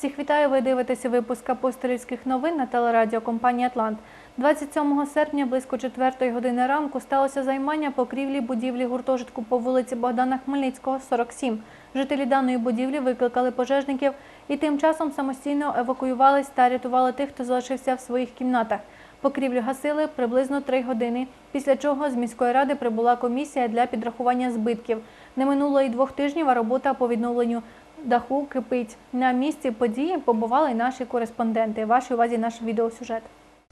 Всіх вітаю. Ви дивитеся випуск апостолівських новин на телерадіокомпанії Атлант. 27 серпня близько 4 години ранку сталося займання покрівлі будівлі гуртожитку по вулиці Богдана Хмельницького, 47. Жителі даної будівлі викликали пожежників і тим часом самостійно евакуювались та рятували тих, хто залишився в своїх кімнатах. Покрівлю гасили приблизно 3 години, після чого з міської ради прибула комісія для підрахування збитків. Не минуло і двох тижнів, а робота по відновленню даху кипить. На місці події побували й наші кореспонденти. Вашій увазі наш відеосюжет.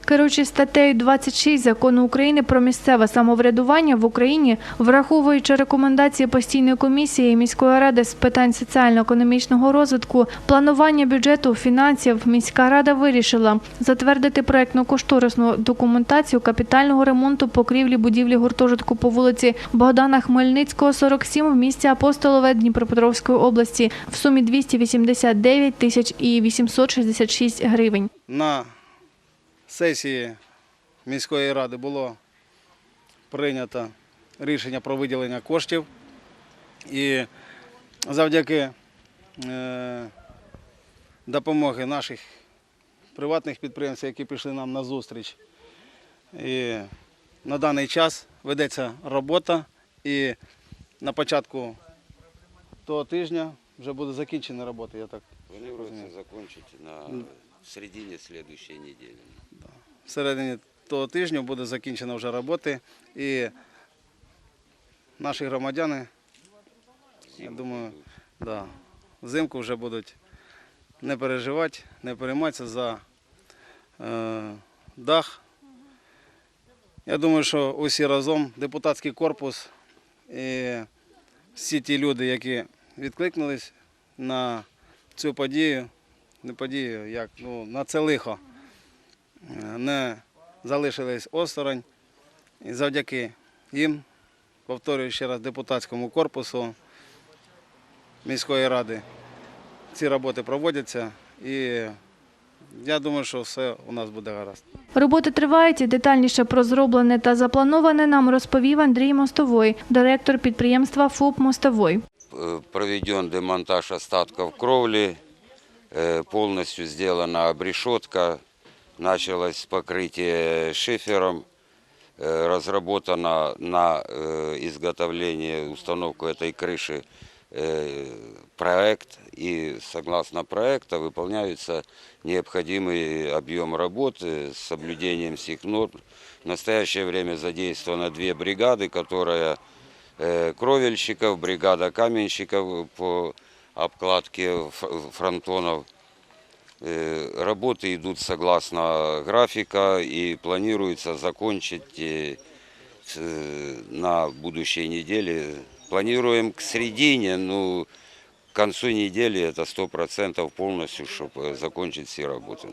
Керуючись статтею 26 закону України про місцеве самоврядування в Україні, враховуючи рекомендації постійної комісії міської ради з питань соціально-економічного розвитку, планування бюджету, фінансів, міська рада вирішила затвердити проектно-кошторисну документацію капітального ремонту покрівлі будівлі гуртожитку по вулиці Богдана Хмельницького, 47 в місті Апостолове Дніпропетровської області в сумі 289 тисяч і 866 гривень. На сесії міської ради було прийнято рішення про виділення коштів. І завдяки е, допомоги наших приватних підприємців, які пішли нам на зустріч. І на даний час ведеться робота і на початку того тижня вже буде закінчена робота, я так Планируется закончить на середине следующей недели. Всередині того тижня буде закінчена вже роботи. І наші громадяни, я думаю, да, взимку вже будуть не переживати, не перейматися за е, дах. Я думаю, що усі разом, депутатський корпус і всі ті люди, які відкликнулись на цю подію, не подію, як ну, на це лихо не залишились осторонь. І завдяки їм, повторюю ще раз, депутатському корпусу міської ради ці роботи проводяться. І я думаю, що все у нас буде гаразд. Роботи тривають і детальніше про зроблене та заплановане нам розповів Андрій Мостовой, директор підприємства ФОП Мостовой. Э, Проведен демонтаж остатков кровли, э, полностью сделана обрешетка, началось покрытие шифером, э, разработано на э, изготовление, установку этой крыши э, проект, и согласно проекта выполняются необходимый объем работы с соблюдением всех норм. В настоящее время задействовано две бригады, которые э, кровельщиков, бригада каменщиков по обкладке фронтонов. Э, Работы идут согласно графика и планируется закончить э, с- э, на будущей неделе. Планируем к середине, ну, к концу недели это 100% полностью, чтобы закончить все работы.